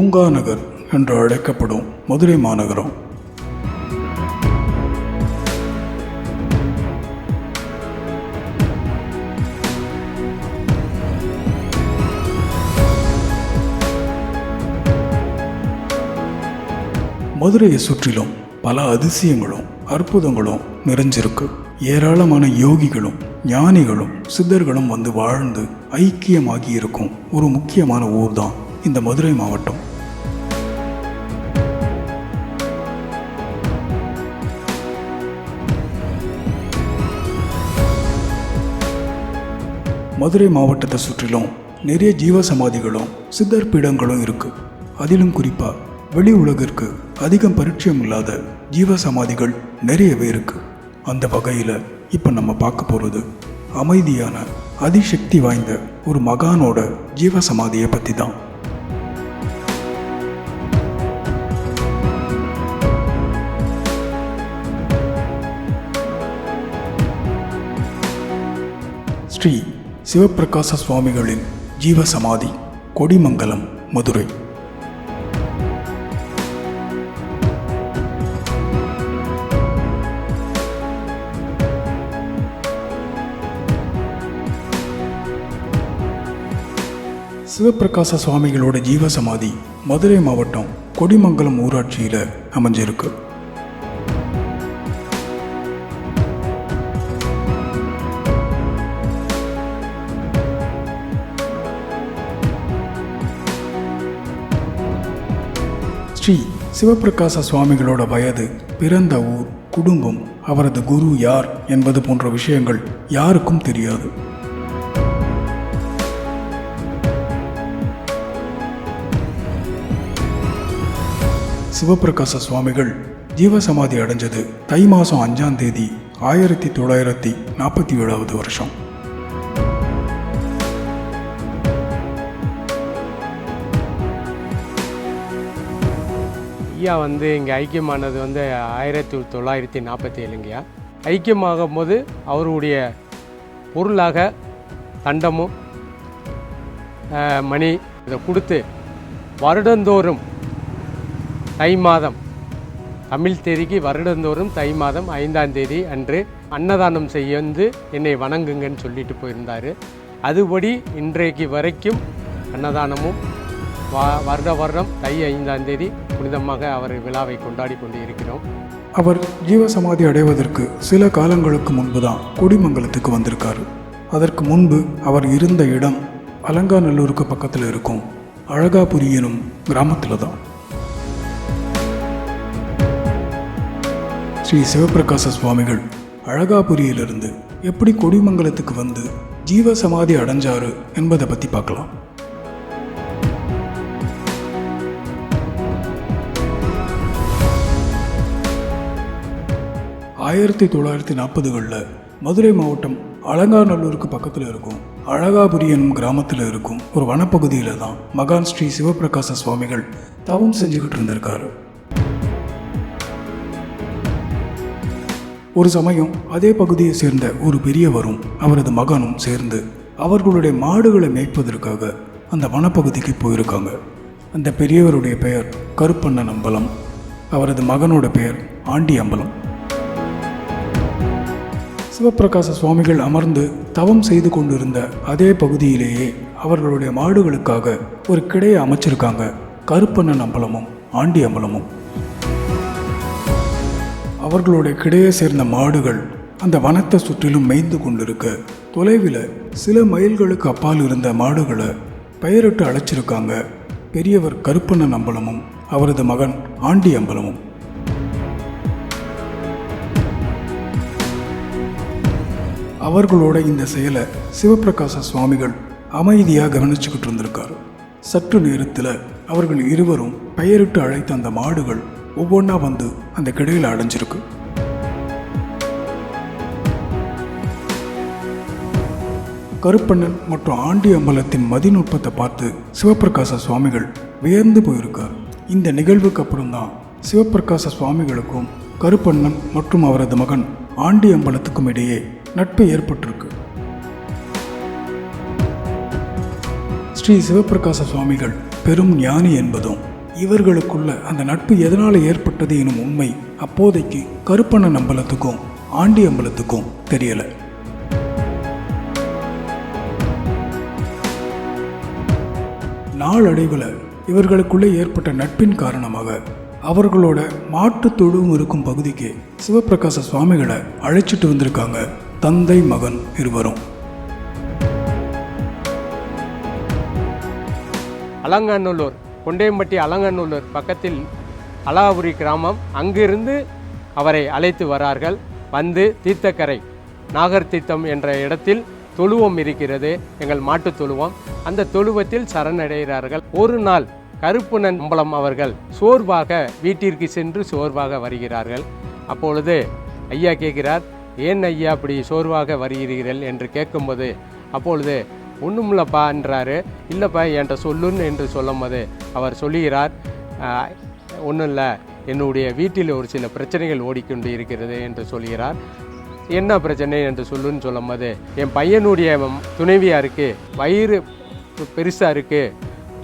பூங்கா நகர் என்று அழைக்கப்படும் மதுரை மாநகரம். மதுரையை சுற்றிலும் பல அதிசயங்களும் அற்புதங்களும் நிறைஞ்சிருக்கு. ஏராளமான யோகிகளும் ஞானிகளும் சித்தர்களும் வந்து வாழ்ந்து ஐக்கியமாகி இருக்கும் ஒரு முக்கியமான ஊர் தான் இந்த மதுரை மாவட்டம். மதுரை மாவட்டத்தை சுற்றிலும் நிறைய ஜீவ சமாதிகளும் சித்தர் பீடங்களும் இருக்குது அதிலும் குறிப்பாக வெளி உலகிற்கு அதிகம் பரிச்சயம் இல்லாத ஜீவ சமாதிகள் நிறையவே இருக்கு. அந்த வகையில் இப்போ நம்ம பார்க்க போகிறது அமைதியான அதிசக்தி வாய்ந்த ஒரு மகானோட ஜீவ சமாதியை பற்றி தான் ஸ்ரீ சிவபிரகாச சுவாமிகளின் ஜீவ சமாதி கொடிமங்கலம் மதுரை. சிவப்பிரகாச சுவாமிகளோட ஜீவ சமாதி மதுரை மாவட்டம் கொடிமங்கலம் ஊராட்சியில் அமைஞ்சிருக்கு. ஸ்ரீ சிவப்பிரகாச சுவாமிகளோட வயது பிறந்த ஊர் குடும்பம் அவரது குரு யார் என்பது போன்ற விஷயங்கள் யாருக்கும் தெரியாது. சிவப்பிரகாச சுவாமிகள் ஜீவசமாதி அடைஞ்சது தை மாதம் அஞ்சாம் தேதி ஆயிரத்தி தொள்ளாயிரத்தி நாற்பத்தி ஏழாவது வருஷம். ஐயா வந்து இங்கே ஐக்கியமானது வந்து ஆயிரத்தி தொள்ளாயிரத்தி நாற்பத்தி ஏழுங்கய்யா. ஐக்கியமாகும் போது அவருடைய பொருளாக தண்டமும் மணி இதை கொடுத்து வருடந்தோறும் தை மாதம் தமிழ் தேதிக்கு வருடந்தோறும் தை மாதம் ஐந்தாம் தேதி அன்று அன்னதானம் செய்ய வந்து என்னை வணங்குங்கன்னு சொல்லிட்டு போயிருந்தார். அதுபடி இன்றைக்கு வரைக்கும் அன்னதானமும் வருட வருடம் தை ஐந்தாம் தேதி புனிதமாக அவர் விழாவை கொண்டாடி கொண்டு இருக்கிறோம் அவர் ஜீவசமாதி அடைவதற்கு சில காலங்களுக்கு முன்பு தான் கொடிமங்கலத்துக்கு வந்திருக்காரு. அதற்கு முன்பு அவர் இருந்த இடம் அலங்காநல்லூருக்கு பக்கத்தில் இருக்கும் அழகாபுரி எனும் கிராமத்தில் தான் ஸ்ரீ சிவப்பிரகாச சுவாமிகள் அழகாபுரியிலிருந்து எப்படி கொடிமங்கலத்துக்கு வந்து ஜீவசமாதி அடைஞ்சாரு என்பதை பற்றி பார்க்கலாம். ஆயிரத்தி தொள்ளாயிரத்தி நாற்பதுகளில் மதுரை மாவட்டம் அலங்காநல்லூருக்கு பக்கத்தில் இருக்கும். அழகாபுரி எனும் கிராமத்தில் இருக்கும் ஒரு வனப்பகுதியில் தான் மகான் ஸ்ரீ சிவபிரகாச சுவாமிகள் தவம் செஞ்சுக்கிட்டு இருந்திருக்காரு. ஒரு சமயம் அதே பகுதியை சேர்ந்த ஒரு பெரியவரும் அவரது மகனும் சேர்ந்து அவர்களுடைய மாடுகளை மேய்ப்பதற்காக அந்த வனப்பகுதிக்கு போயிருக்காங்க. அந்த பெரியவருடைய பெயர் கருப்பண்ணன் அம்பலம் அவரது மகனோட பெயர் ஆண்டி அம்பலம் சிவப்பிரகாச சுவாமிகள் அமர்ந்து தவம் செய்து கொண்டிருந்த அதே பகுதியிலேயே அவர்களுடைய மாடுகளுக்காக ஒரு கிடையை அமைச்சிருக்காங்க. கருப்பண்ணன் அம்பலமும் ஆண்டி அம்பலமும். அவர்களுடைய கிடையை சேர்ந்த மாடுகள் அந்த வனத்தை சுற்றிலும் மேய்ந்து கொண்டிருக்க தொலைவில் சில மைல்களுக்கு அப்பால் இருந்த மாடுகளை பெயரிட்டு அழைச்சிருக்காங்க. பெரியவர் கருப்பண்ணன் அம்பலமும் அவரது மகன் ஆண்டி அம்பலமும். அவர்களோட இந்த செயலை சிவப்பிரகாச சுவாமிகள் அமைதியாக கவனிச்சுக்கிட்டு இருந்திருக்காரு. சற்று நேரத்தில் அவர்கள் இருவரும் பெயரிட்டு அழைத்த அந்த மாடுகள் ஒவ்வொன்றா வந்து அந்த கிடையில் அடைஞ்சிருக்கு. கருப்பண்ணன் மற்றும் ஆண்டி அம்பலத்தின் மதிநுட்பத்தை பார்த்து சிவப்பிரகாச சுவாமிகள் வியந்து போயிருக்கார். இந்த நிகழ்வுக்கு அப்புறம்தான் சிவப்பிரகாச சுவாமிகளுக்கும் கருப்பண்ணன் மற்றும் அவரது மகன் ஆண்டி அம்பலத்துக்கும் இடையே நட்பு ஏற்பட்டிருக்கு. ஸ்ரீ சிவப்பிரகாச சுவாமிகள் பெரும் ஞானி என்பதும் இவர்களுக்குள்ள அந்த நட்பு எதனால் ஏற்பட்டது எனும் உண்மை அப்போதைக்கு கருப்பண்ணன் அம்பலத்துக்கும் ஆண்டி அம்பலத்துக்கும் தெரியல. நாளடைவில் இவர்களுக்குள்ளே ஏற்பட்ட நட்பின் காரணமாக அவர்களோட மாட்டு தொழுவும் இருக்கும் பகுதிக்கு சிவப்பிரகாச சுவாமிகளை அழைச்சிட்டு வந்திருக்காங்க. தந்தை மகன் இருவரும். அலங்காநல்லூர் கொண்டையம்பட்டி அலங்காநல்லூர் பக்கத்தில் அலாபுரி கிராமம். அங்கிருந்து அவரை அழைத்து வரார்கள். வந்து தீர்த்தக்கரை நாகர் தீர்த்தம் என்ற இடத்தில் தொழுவம் இருக்கிறது. எங்கள் மாட்டுத் தொழுவம். அந்த தொழுவத்தில் சரணடைகிறார்கள். ஒரு நாள் கருப்புணன் அம்பலம் அவர்கள் சோர்வாக வீட்டிற்கு சென்று சோர்வாக வருகிறார்கள். அப்பொழுது ஐயா கேட்கிறார் ஏன் ஐயா அப்படி சோர்வாக வருகிறீர்கள் என்று கேட்கும்போது அப்பொழுது ஒன்றுமில்லப்பா என்றாரு. இல்லைப்பா என்கிட்ட சொல்லுன்னு என்று சொல்லும்போது அவர் சொல்லுகிறார் ஒன்றும் இல்லை என்னுடைய வீட்டில் ஒரு சில பிரச்சனைகள் ஓடிக்கொண்டு இருக்கிறது என்று சொல்கிறார் என்ன பிரச்சனை? என்று சொல்லுன்னு சொல்லும்போது என் பையனுடைய துணைவியாக இருக்குது வயிறு பெருசாக இருக்குது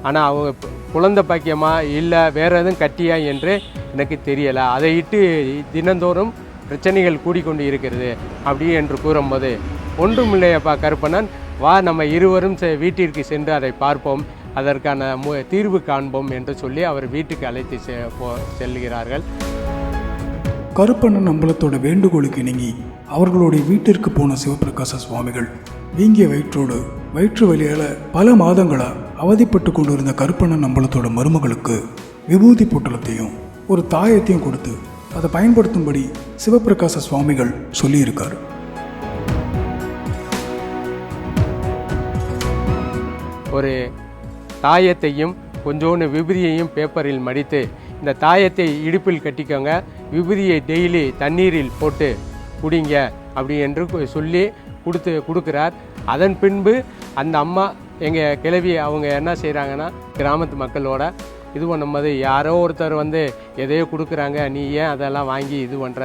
ஆனால் அவங்க குழந்த குழந்தை பாக்கியமா இல்லை வேறு எதுவும் கட்டியா? என்று எனக்கு தெரியலை. அதை இட்டு தினந்தோறும் பிரச்சனைகள் கூடிக்கொண்டு இருக்கிறது அப்படி என்று கூறும்போது ஒன்றுமில்லையப்பா கருப்பணன் வா நம்ம இருவரும் செ- வீட்டிற்கு சென்று அதை பார்ப்போம். அதற்கான மு தீர்வு காண்போம் என்று சொல்லி அவர் வீட்டுக்கு அழைத்து செ- போ செல்கிறார்கள். கருப்பண்ணன் அம்பலத்தோட வேண்டுகோளுக்கு இணங்கி அவர்களுடைய வீட்டிற்கு போன சிவபிரகாச சுவாமிகள் வீங்கிய வயிற்றோடு வயிற்று வழியால் பல மாதங்களாக அவதிப்பட்டு கொண்டிருந்த கருப்பண்ணன் அம்பலத்தோட மருமகளுக்கு விபூதி பொட்டலத்தையும் ஒரு தாயத்தையும் கொடுத்து அதை பயன்படுத்தும்படி சிவபிரகாச சுவாமிகள் சொல்லியிருக்கார். ஒரு தாயத்தையும் கொஞ்சோண்டு விபூதியையும் பேப்பரில் மடித்து இந்த தாயத்தை இடுப்பில் கட்டிக்கோங்க. விபதியை டெய்லி தண்ணீரில் போட்டு குடிங்க அப்படி என்று சொல்லி கொடுத்து கொடுக்குறார். அதன் பின்பு அந்த அம்மா எங்கள் கிளவி அவங்க என்ன செய்கிறாங்கன்னா கிராமத்து மக்களோட இது பண்ணும்போது யாரோ ஒருத்தர் வந்து எதையோ கொடுக்குறாங்க நீ ஏன் அதெல்லாம் வாங்கி இது பண்ணுற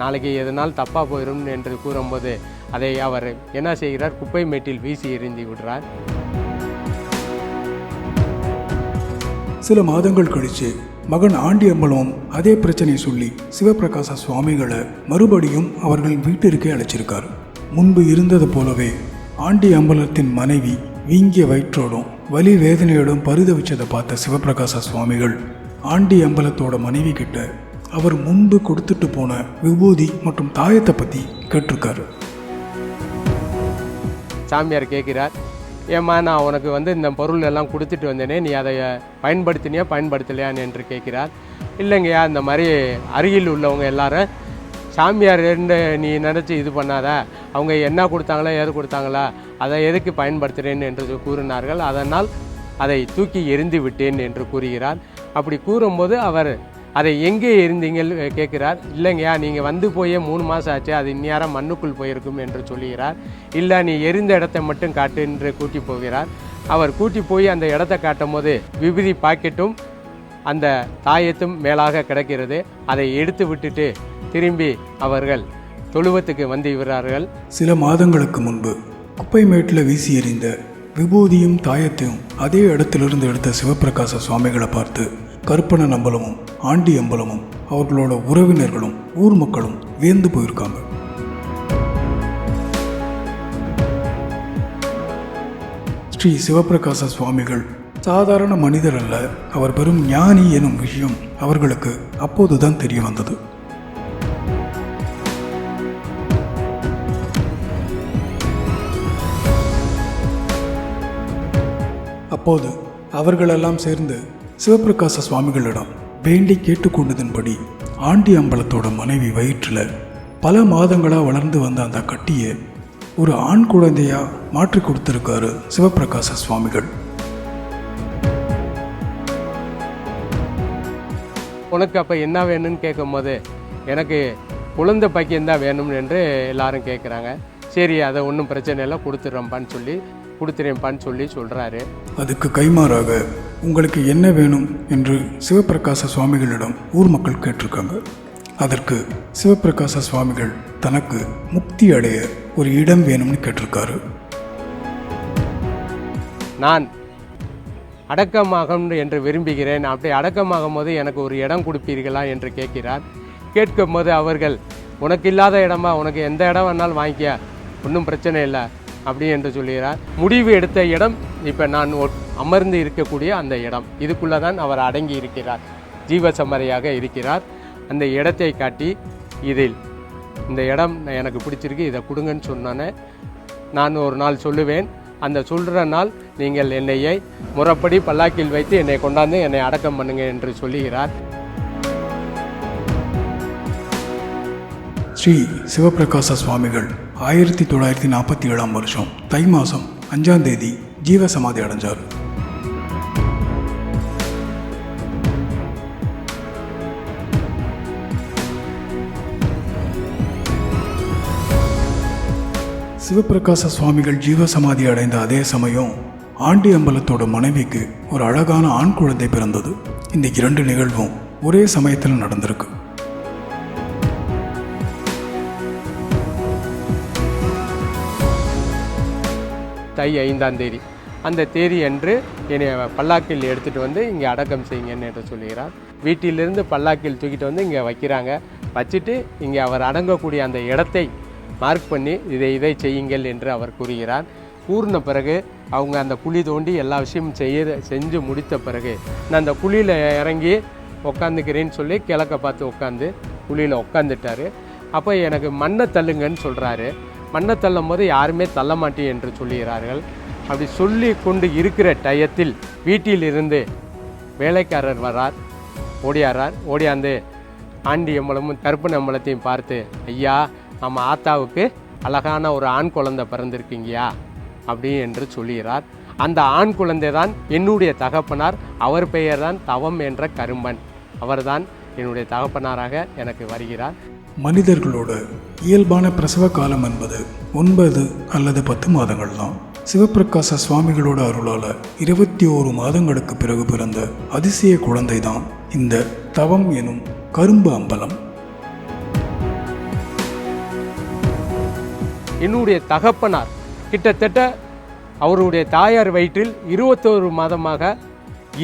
நாளைக்கு எதனால் தப்பாக போயிடும் என்று கூறும்போது அதை அவர் என்ன செய்கிறார்? குப்பை மேட்டில் வீசி எறிந்து விடுறார். சில மாதங்கள் கழித்து மகன் ஆண்டி அம்பலமும் அதே பிரச்சனையை சொல்லி சிவபிரகாச சுவாமிகளை மறுபடியும் அவர்கள் வீட்டிற்கே அழைச்சிருக்கார். முன்பு இருந்தது போலவே ஆண்டி அம்பலத்தின் மனைவி வீங்கிய வயிற்றோடும் வலி வேதனையோடும் பரிதவிச்சதை பார்த்த சிவபிரகாச சுவாமிகள் ஆண்டி அம்பலத்தோட மனைவி கிட்ட அவர் முன்பு கொடுத்துட்டு போன விபூதி மற்றும் தாயத்தை பற்றி கேட்டிருக்காரு. சாமியார் கேட்கிறார் ஏம்மா நான் உனக்கு வந்து இந்த பொருள் எல்லாம் கொடுத்துட்டு வந்தேனே நீ அதை பயன்படுத்தினியா பயன்படுத்தலையான்னு என்று கேட்கிறார். இல்லைங்கய்யா இந்த மாதிரி அருகில் உள்ளவங்க எல்லாரும் சாமியார் என்று நீ நினச்சி இது பண்ணாத. அவங்க என்ன கொடுத்தாங்களா ஏது கொடுத்தாங்களா அதை எதுக்கு பயன்படுத்துகிறேன் என்று கூறினார்கள். அதனால் அதை தூக்கி எரிந்து விட்டேன் என்று கூறுகிறார். அப்படி கூறும்போது அவர் அதை எங்கே எரிந்தீங்கள் கேட்கிறார். இல்லைங்கய்யா நீங்கள் வந்து போயே மூணு மாதம் ஆச்சு. அது இந்நேரம் மண்ணுக்குள் போயிருக்கும் என்று சொல்லுகிறார். இல்லை நீ எரிந்த இடத்தை மட்டும் காட்டு என்று கூட்டி போகிறார். அவர் கூட்டி போய் அந்த இடத்த காட்டும் போது விபூதி பாக்கெட்டும் அந்த தாயத்தும் மேலாக கிடக்கிறது. அதை எடுத்து விட்டுட்டு திரும்பி அவர்கள் தொழுவத்துக்கு வந்து விடுறார்கள் சில மாதங்களுக்கு முன்பு குப்பை மேட்டில் வீசி எறிந்த விபூதியும் தாயத்தையும் அதே இடத்திலிருந்து எடுத்த சிவப்பிரகாச சுவாமிகளை பார்த்து கருப்பணன் அம்பலமும் ஆண்டி அம்பலமும் அவர்களோட உறவினர்களும் ஊர் மக்களும் வியந்து போயிருக்காங்க. ஸ்ரீ சிவப்பிரகாச சுவாமிகள் சாதாரண மனிதர் அல்ல அவர் பெரும் ஞானி எனும் விஷயம் அவர்களுக்கு அப்போதுதான் தெரிய வந்தது. அப்போது அவர்களெல்லாம் சேர்ந்து சிவப்பிரகாச சுவாமிகளிடம் வேண்டி கேட்டுக்கொண்டதன்படி ஆண்டி அம்பலத்தோட மனைவி வயிற்றில் பல மாதங்களாக வளர்ந்து வந்த அந்த கட்டியை ஒரு ஆண் குழந்தையாக மாற்றி கொடுத்துருக்காரு சிவப்பிரகாச சுவாமிகள். உனக்கு அப்போ என்ன வேணும்னு கேட்கும்போது எனக்கு குழந்தை பாக்கியம்தான் வேணும் என்று எல்லாரும் கேட்குறாங்க சரி அதை ஒன்றும் பிரச்சனை இல்லை கொடுத்துட்றேன்ப்பான்னு சொல்லி கொடுத்துறேன்ப்பான்னு சொல்லி சொல்கிறாரு அதுக்கு கைமாறாக உங்களுக்கு என்ன வேணும்? என்று சிவப்பிரகாச சுவாமிகளிடம் ஊர் மக்கள் கேட்டிருக்காங்க. அதற்கு சிவப்பிரகாச சுவாமிகள் தனக்கு முக்தி அடைய ஒரு இடம் வேணும்னு கேட்டிருக்காரு. நான் அடக்கமாகும் என்று விரும்புகிறேன். அப்படி அடக்கமாகும் போது எனக்கு ஒரு இடம் கொடுப்பீர்களா என்று கேட்கிறார். கேட்கும் போது அவர்கள் உனக்கு இல்லாத இடமா? உனக்கு எந்த இடம் வேணாலும் வாங்கிக்க. ஒன்றும் பிரச்சனை இல்லை. அப்படி என்று சொல்கிறார். முடிவு எடுத்த இடம் இப்போ நான் அமர்ந்து இருக்கக்கூடிய அந்த இடம். இதுக்குள்ளே தான் அவர் அடங்கி இருக்கிறார். ஜீவசமரியாக இருக்கிறார். அந்த இடத்தை காட்டி இதில் இந்த இடம் எனக்கு பிடிச்சிருக்கு இதை கொடுங்கன்னு சொன்னோன்னே நான் ஒரு நாள் சொல்லுவேன். அந்த சொல்கிற நாள் நீங்கள் என்னையை முறைப்படி பல்லாக்கில் வைத்து என்னை கொண்டாந்து என்னை அடக்கம் பண்ணுங்க என்று சொல்லுகிறார். ஸ்ரீ சிவபிரகாச சுவாமிகள். ஆயிரத்தி தொள்ளாயிரத்தி நாற்பத்தி ஏழாம் வருஷம் தை மாதம் அஞ்சாம் தேதி ஜீவ சமாதி அடைஞ்சார். சிவபிரகாச சுவாமிகள் ஜீவ சமாதி அடைந்த அதே சமயம் ஆண்டி அம்பலத்தோட மனைவிக்கு ஒரு அழகான ஆண் குழந்தை பிறந்தது. இந்த இரண்டு நிகழ்வும் ஒரே சமயத்தில் நடந்திருக்கு. தை ஐந்தாம் தேதி. அந்த தேதி அன்று என்னை பல்லாக்கில் எடுத்துகிட்டு வந்து இங்கே அடக்கம் செய்யுங்கன்னு என்று சொல்லுகிறார். வீட்டிலிருந்து பல்லாக்கில் தூக்கிட்டு வந்து இங்கே வைக்கிறாங்க. வச்சுட்டு இங்கே அவர் அடங்கக்கூடிய அந்த இடத்தை மார்க் பண்ணி இதை இதை செய்யுங்கள் என்று அவர் கூறுகிறார். கூறின பிறகு அவங்க அந்த குழி தோண்டி எல்லா விஷயமும் செய்ய செஞ்சு முடித்த பிறகு நான் அந்த குழியில் இறங்கி உக்காந்துக்கிறேன்னு சொல்லி கிழக்க பார்த்து உட்காந்து குழியில் உட்காந்துட்டாரு அப்போ எனக்கு மண்ணை தள்ளுங்கன்னு சொல்கிறாரு மண்ணை தள்ளும் போது யாருமே தள்ள மாட்டேன் என்று சொல்லுகிறார்கள். அப்படி சொல்லி கொண்டு இருக்கிற டயத்தில் வீட்டிலிருந்து வேலைக்காரர் வரார் ஓடியாரார் ஓடியாந்து ஆண்டி அம்பலமும் கருப்பன் அம்பலத்தையும் பார்த்து ஐயா நம்ம ஆத்தாவுக்கு அழகான ஒரு ஆண் குழந்தை பிறந்திருக்கீங்கயா? அப்படி என்று சொல்லுகிறார். அந்த ஆண் குழந்தை தான் என்னுடைய தகப்பனார். அவர் பெயர் தான் தவம் என்ற கரும்பன். அவர்தான் என்னுடைய தகப்பனாராக எனக்கு வருகிறார். மனிதர்களோட இயல்பான பிரசவ காலம் என்பது ஒன்பது அல்லது பத்து மாதங்கள் தான் சிவபிரகாச சுவாமிகளோட அருளால் இருபத்தி ஓரு மாதங்களுக்கு பிறகு பிறந்த அதிசய குழந்தை தான் இந்த தவம் எனும் கரும்பு அம்பலம். என்னுடைய தகப்பனார் கிட்டத்தட்ட அவருடைய தாயார் வயிற்றில் இருபத்தோரு மாதமாக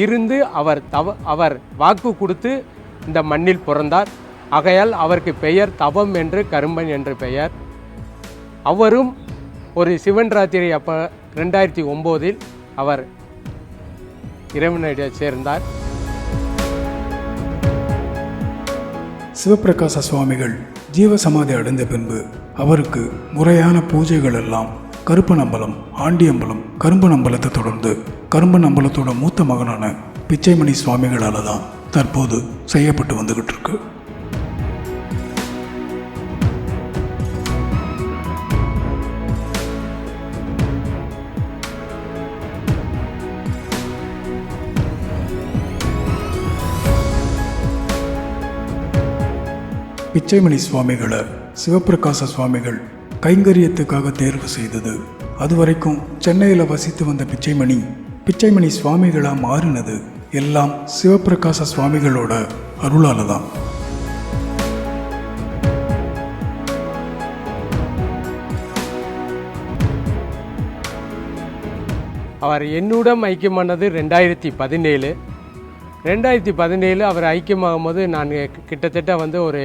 இருந்து அவர் தவ அவர் வாக்கு கொடுத்து இந்த மண்ணில் பிறந்தார். ஆகையால் அவருக்கு பெயர் தவம் என்று கரும்பன் என்று பெயர். அவரும் ஒரு சிவன் ராத்திரி அப்போ ரெண்டாயிரத்தி ஒம்போதில் அவர் இறைவனிடம் சேர்ந்தார். சிவபிரகாச சுவாமிகள் ஜீவ சமாதி அடைந்த பின்பு அவருக்கு முறையான பூஜைகள் எல்லாம் கருப்பனம்பலம் ஆண்டியம்பலம் கரும்பனம்பலத்தை தொடர்ந்து கரும்பனம்பலத்தோட மூத்த மகனான பிச்சைமணி சுவாமிகளால் தான் தற்போது செய்யப்பட்டு வந்துகிட்டு இருக்கு. பிச்சைமணி சுவாமிகளை சிவப்பிரகாச சுவாமிகள் கைங்கரியத்துக்காக தேர்வு செய்தது. அதுவரைக்கும் சென்னையில் வசித்து வந்த பிச்சைமணி பிச்சைமணி சுவாமிகளாக மாறினது எல்லாம் சிவப்பிரகாச சுவாமிகளோட அருளால தான் அவர் என்னுடன் ஐக்கியமானது ரெண்டாயிரத்தி பதினேழு. ரெண்டாயிரத்தி பதினேழு அவர் ஐக்கியமாகும் போது நான் கிட்டத்தட்ட வந்து ஒரு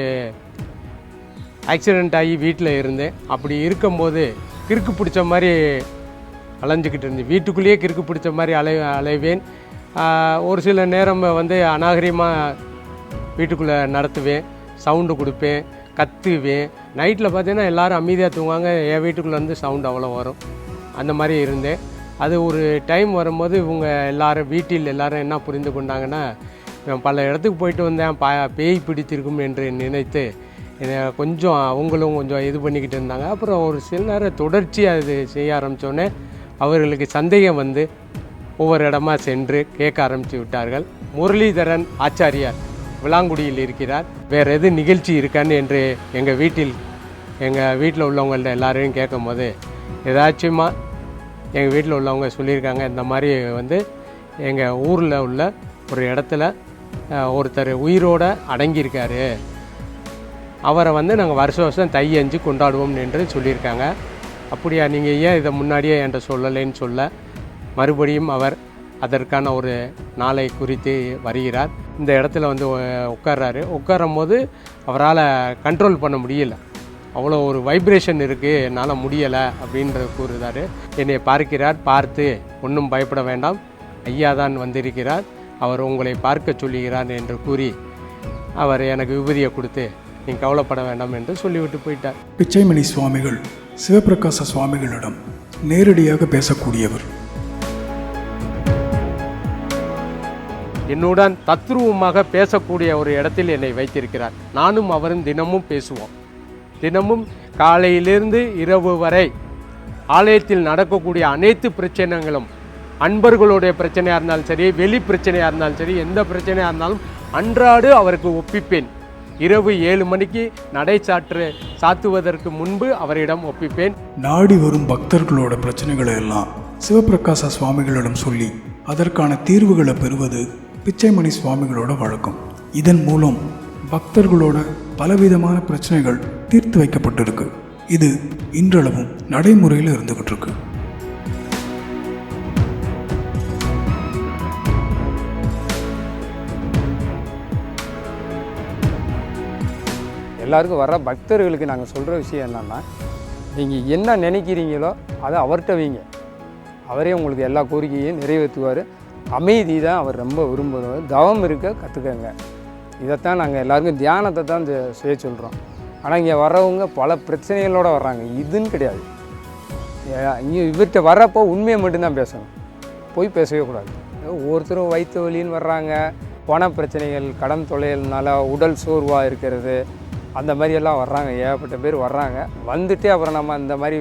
ஆக்சிடெண்ட் ஆகி வீட்டில் இருந்தேன். அப்படி இருக்கும்போது கிறுக்கு பிடிச்ச மாதிரி அலைஞ்சிக்கிட்டு இருந்தேன். வீட்டுக்குள்ளேயே கிறுக்கு பிடிச்ச மாதிரி அலை அலைவேன். ஒரு சில நேரம் வந்து அநாகரியமாக வீட்டுக்குள்ளே நடத்துவேன். சவுண்டு கொடுப்பேன் கத்துவேன். நைட்டில் பார்த்தீங்கன்னா எல்லாரும் அமைதியாக தூங்குவாங்க. என் வீட்டுக்குள்ளே வந்து சவுண்டு அவ்வளோ வரும். அந்த மாதிரி இருந்தேன். அது ஒரு டைம் வரும்போது இவங்க எல்லாரும் வீட்டில் எல்லாரும் என்ன புரிந்து கொண்டாங்கன்னா இவன் பல இடத்துக்கு போயிட்டு வந்தேன் பா பேய் பிடித்திருக்கும் என்று நினைத்து என்னை கொஞ்சம் அவங்களும் கொஞ்சம் இது பண்ணிக்கிட்டு இருந்தாங்க. அப்புறம் ஒரு சில நேரம் தொடர்ச்சியாக இது செய்ய ஆரம்பித்தோடனே அவர்களுக்கு சந்தேகம் வந்து ஒவ்வொரு இடமா சென்று கேட்க ஆரம்பித்து விட்டார்கள். முரளிதரன் ஆச்சாரியார் விளாங்குடியில் இருக்கிறார். வேறு எது நிகழ்ச்சி இருக்கான்னு என்று எங்கள் வீட்டில் எங்கள் வீட்டில் உள்ளவங்கள்ட்ட எல்லாரையும் கேட்கும் போது ஏதாச்சுமா எங்கள் வீட்டில் உள்ளவங்க சொல்லியிருக்காங்க இந்த மாதிரி வந்து எங்கள் ஊரில் உள்ள ஒரு இடத்துல ஒருத்தர் உயிரோட அடங்கியிருக்காரு. அவரை வந்து நாங்கள் வருஷ வருஷம் தை அஞ்சு கொண்டாடுவோம் என்று சொல்லியிருக்காங்க. அப்படியா நீங்கள் ஏன் இதை முன்னாடியே என்கிட்ட சொல்லலைன்னு சொல்ல? மறுபடியும் அவர் அதற்கான ஒரு நாளை குறித்து வருகிறார். இந்த இடத்துல வந்து உட்கார்றாரு. உட்காரும் போது அவரால் கண்ட்ரோல் பண்ண முடியல. அவ்வளோ ஒரு வைப்ரேஷன் இருக்குது என்னால் முடியலை அப்படின்ற கூறுறாரு என்னை பார்க்கிறார் பார்த்து ஒன்றும் பயப்பட வேண்டாம். ஐயா தான் வந்திருக்கிறார் அவர் உங்களை பார்க்க சொல்லுகிறார் என்று கூறி அவர் எனக்கு விபூதியை கொடுத்து நீ கவலைப்பட வேண்டாம் என்று சொல்லிவிட்டு போயிட்டார். பிச்சைமணி சுவாமிகள் சிவபிரகாச சுவாமிகளிடம் நேரடியாக பேசக்கூடியவர். என்னுடன் தத்ரூபமாக பேசக்கூடிய ஒரு இடத்தில் என்னை வைத்திருக்கிறார். நானும் அவரும் தினமும் பேசுவோம். தினமும் காலையிலிருந்து இரவு வரை ஆலயத்தில் நடக்கக்கூடிய அனைத்து பிரச்சனைகளும் அன்பர்களுடைய பிரச்சனையாக இருந்தாலும் சரி வெளி பிரச்சனையாக இருந்தாலும் சரி எந்த பிரச்சனையாக இருந்தாலும் அன்றாடு அவருக்கு ஒப்பிப்பேன். இரவு ஏழு மணிக்கு நடை சாற்று சாத்துவதற்கு முன்பு அவரிடம் ஒப்பிப்பேன். நாடி வரும் பக்தர்களோட பிரச்சனைகளை எல்லாம் சிவபிரகாச சுவாமிகளிடம் சொல்லி அதற்கான தீர்வுகளை பெறுவது பிச்சைமணி சுவாமிகளோட வழக்கம். இதன் மூலம் பக்தர்களோட பலவிதமான பிரச்சனைகள் தீர்த்து வைக்கப்பட்டிருக்கு. இது இன்றளவும் நடைமுறையில் இருந்துகிட்டு இருக்கு எல்லாருக்கும் வர பக்தர்களுக்கு நாங்கள் சொல்கிற விஷயம் என்னென்னா நீங்கள் என்ன நினைக்கிறீங்களோ அதை அவர்கிட்ட வைங்க. அவரே உங்களுக்கு எல்லா கோரிக்கையும் நிறைவேற்றுவார். அமைதி தான் அவர் ரொம்ப விரும்புவார் தவம் இருக்க கற்றுக்கங்க இதைத்தான் நாங்கள் எல்லாருக்கும் தியானத்தை தான் செய்ய சொல்கிறோம் ஆனால் இங்கே வர்றவங்க பல பிரச்சனைகளோடு வர்றாங்க. இதுன்னு கிடையாது. இங்கே இவர்கிட்ட வர்றப்போ உண்மையை மட்டும்தான் பேசணும். போய் பேசவே கூடாது. ஒவ்வொருத்தரும் வயிற்று வலின்னு வர்றாங்க. பண பிரச்சனைகள் கடன் தொலைகள்னால உடல் சோர்வாக இருக்கிறது. அந்த மாதிரியெல்லாம் வர்றாங்க. ஏகப்பட்ட பேர் வர்றாங்க. வந்துட்டு அப்புறம் நம்ம இந்த மாதிரி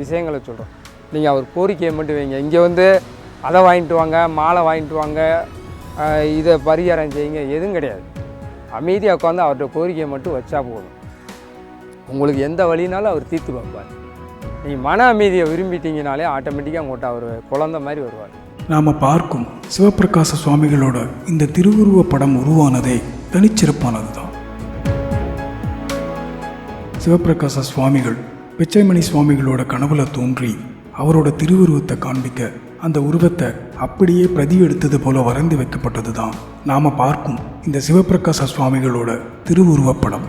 விஷயங்களை சொல்கிறோம் நீங்கள் அவர் கோரிக்கையை மட்டும் வைங்க. இங்கே வந்து அதை வாங்கிட்டு வாங்க மாலை வாங்கிட்டு வாங்க இதை பரிகாரம் செய்யுங்க. எதுவும் கிடையாது. அமைதியாக உட்காந்து அவர்கிட்ட கோரிக்கையை மட்டும் வச்சா போதும். உங்களுக்கு எந்த வழினாலும் அவர் தீர்த்து பார்ப்பார். நீங்கள் மன அமைதியை விரும்பிட்டீங்கனாலே ஆட்டோமேட்டிக்காக உங்கள்கிட்ட அவர் குழந்த மாதிரி வருவார். நாம் பார்க்கும் சிவபிரகாச சுவாமிகளோட இந்த திருவுருவ படம் உருவானதே தனிச்சிறப்பானது தான் சிவபிரகாச சுவாமிகள் பிச்சைமணி சுவாமிகளோட கனவுல தோன்றி அவரோட திருவுருவத்தை காண்பிக்க அந்த உருவத்தை அப்படியே பிரதி எடுத்தது போல வரைந்து வைக்கப்பட்டது தான் நாம் பார்க்கும் இந்த சிவபிரகாச சுவாமிகளோட திருவுருவப் படம்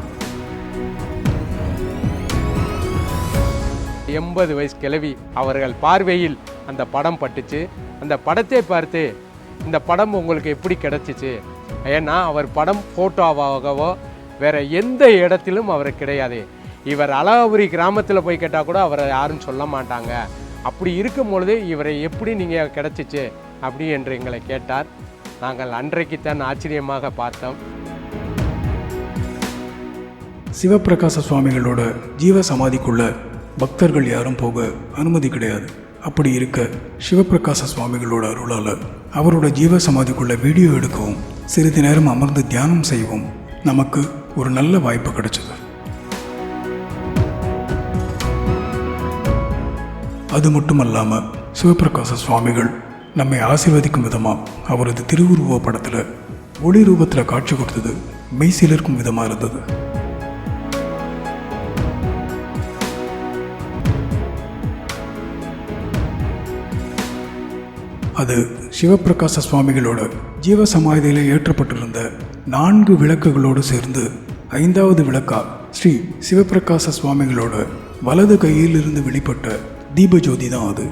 எண்பது வயசு கிழவி அவர்கள் பார்வையில் அந்த படம் பட்டுச்சு. அந்த படத்தை பார்த்து இந்த படம் உங்களுக்கு எப்படி கிடைச்சிச்சு? ஏன்னா அவர் படம் ஃபோட்டோவாகவோ வேற எந்த இடத்திலும் அவர் கிடையாது. இவர் அழகாபுரி கிராமத்தில் போய் கேட்டால் கூட அவரை யாரும் சொல்ல மாட்டாங்க. அப்படி இருக்கும் பொழுது இவரை எப்படி நீங்கள் கிடச்சிச்சு அப்படி என்று எங்களை கேட்டார். நாங்கள் அன்றைக்குத்தான் ஆச்சரியமாக பார்த்தோம். சிவபிரகாச சுவாமிகளோட ஜீவ சமாதிக்குள்ள பக்தர்கள் யாரும் போக அனுமதி கிடையாது. அப்படி இருக்க சிவபிரகாச சுவாமிகளோட அருளால அவரோட ஜீவ சமாதிக்குள்ள வீடியோ எடுக்கவும் சிறிது நேரம் அமர்ந்து தியானம் செய்யவும் நமக்கு ஒரு நல்ல வாய்ப்பு கிடைச்சது. அது மட்டுமல்லாமல் சிவபிரகாச சுவாமிகள் நம்மை ஆசீர்வதிக்கும் விதமா அவரது திருவுருவ படத்தில் ஒளி ரூபத்தில் காட்சி கொடுத்தது மெய்சிலிருக்கும் விதமாக இருந்தது. அது சிவபிரகாச சுவாமிகளோட ஜீவ சமாதியில் ஏற்றப்பட்டிருந்த நான்கு விளக்குகளோடு சேர்ந்து ஐந்தாவது விளக்கா ஸ்ரீ சிவபிரகாச சுவாமிகளோட வலது கையில் இருந்து வெளிப்பட்ட தீபஜோதி தான் அது.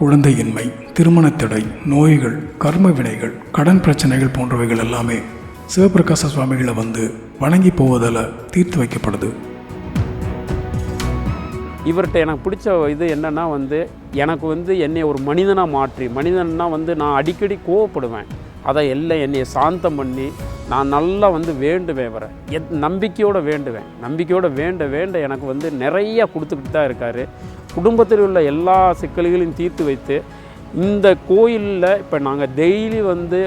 குழந்தையின்மை திருமணத்தடை நோய்கள் கர்ம வினைகள் கடன் பிரச்சனைகள் போன்றவைகள் எல்லாமே சிவபிரகாச சுவாமிகளை வந்து வணங்கி போவதால் தீர்த்து வைக்கப்படுது. இவர்கிட்ட எனக்கு பிடிச்ச இது என்னென்னா வந்து எனக்கு வந்து என்னை ஒரு மனிதனாக மாற்றி மனிதன்னா வந்து நான் அடிக்கடி கோவப்படுவேன். அதை எல்லாம் என்னை சாந்தம் பண்ணி நான் நல்லா வந்து வேண்டுவேன் வர எத் நம்பிக்கையோடு வேண்டுவேன். நம்பிக்கையோடு வேண்ட வேண்ட எனக்கு வந்து நிறைய கொடுத்துக்கிட்டு தான் இருக்கார். குடும்பத்தில் உள்ள எல்லா சிக்கல்களையும் தீர்த்து வைத்து இந்த கோயிலில் இப்போ நாங்கள் டெய்லி வந்து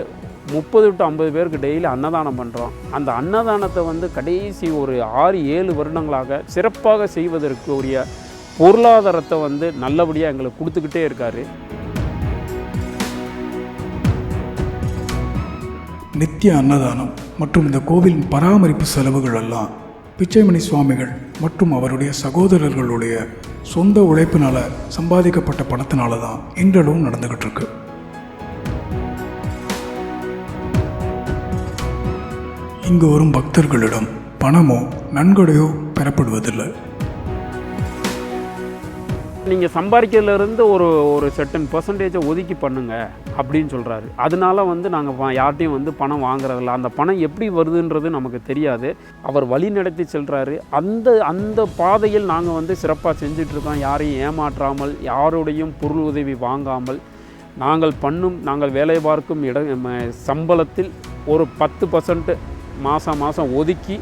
முப்பது டு ஐம்பது பேருக்கு டெய்லி அன்னதானம் பண்ணுறோம் அந்த அன்னதானத்தை வந்து கடைசி ஒரு ஆறு ஏழு வருடங்களாக சிறப்பாக செய்வதற்கு உரிய பொருளாதாரத்தை வந்து நல்லபடியாக எங்களுக்கு கொடுத்துக்கிட்டே இருக்காரு. நித்திய அன்னதானம் மற்றும் இந்த கோவில் பராமரிப்பு செலவுகள் எல்லாம் பிச்சைமணி சுவாமிகள் மற்றும் அவருடைய சகோதரர்களுடைய சொந்த உழைப்பினால் சம்பாதிக்கப்பட்ட பணத்தினால தான் இன்றளவும் நடந்துக்கிட்டு இருக்கு. இங்கு வரும் பக்தர்களிடம் பணமோ நன்கொடையோ பெறப்படுவதில்லை. நீங்கள் சம்பாதிக்கிறதுலேருந்து ஒரு ஒரு செட்டன் பர்சன்டேஜை ஒதுக்கி பண்ணுங்கள் அப்படின்னு சொல்கிறாரு அதனால வந்து நாங்கள் யார்ட்டையும் வந்து பணம் வாங்குறதில்ல. அந்த பணம் எப்படி வருதுன்றது நமக்கு தெரியாது. அவர் வழி நடத்தி செல்கிறாரு அந்த அந்த பாதையில் நாங்கள் வந்து சிறப்பாக செஞ்சிட்ருக்கோம். யாரையும் ஏமாற்றாமல் யாருடையும் பொருள் உதவி வாங்காமல் நாங்கள் பண்ணும் நாங்கள் வேலை பார்க்கும் இட சம்பளத்தில் ஒரு பத்து பர்சன்ட் மாதம் மாதம் ஒதுக்கி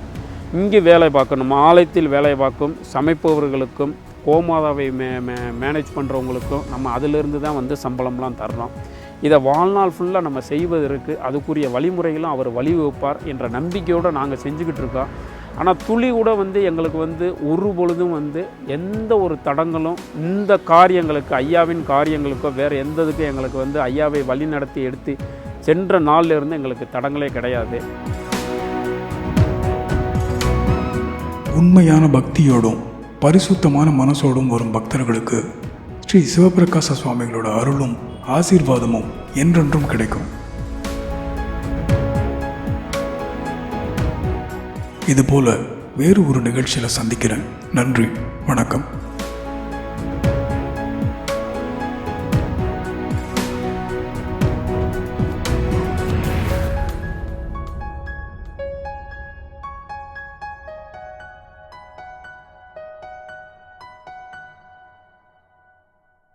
இங்கே வேலை பார்க்கணும். ஆலயத்தில் வேலை பார்க்கும் சமைப்பவர்களுக்கும் கோமாதாவை மே மே மேனேஜ் பண்ணுறவங்களுக்கும் நம்ம அதிலிருந்து தான் வந்து சம்பளம்லாம் தர்றோம். இதை வாழ்நாள் ஃபுல்லாக நம்ம செய்வதற்கு அதுக்குரிய வழிமுறைகளும் அவர் வழிவகுப்பார் என்ற நம்பிக்கையோடு நாங்கள் செஞ்சுக்கிட்டு இருக்கோம். ஆனால் துளி கூட வந்து எங்களுக்கு வந்து ஒரு பொழுதும் வந்து எந்த ஒரு தடங்களும் இந்த காரியங்களுக்கு ஐயாவின் காரியங்களுக்கோ வேறு எந்த இதுக்கும் எங்களுக்கு வந்து ஐயாவை வழி நடத்தி எடுத்து சென்ற நாள்ல இருந்து எங்களுக்கு தடங்களே கிடையாது. உண்மையான பக்தியோடும் பரிசுத்தமான மனசோடும் வரும் பக்தர்களுக்கு ஸ்ரீ சிவபிரகாச சுவாமிகளோட அருளும் ஆசீர்வாதமும் என்றென்றும் கிடைக்கும். இதுபோல வேறு ஒரு நிகழ்ச்சியில் சந்திக்கிறேன். நன்றி வணக்கம்.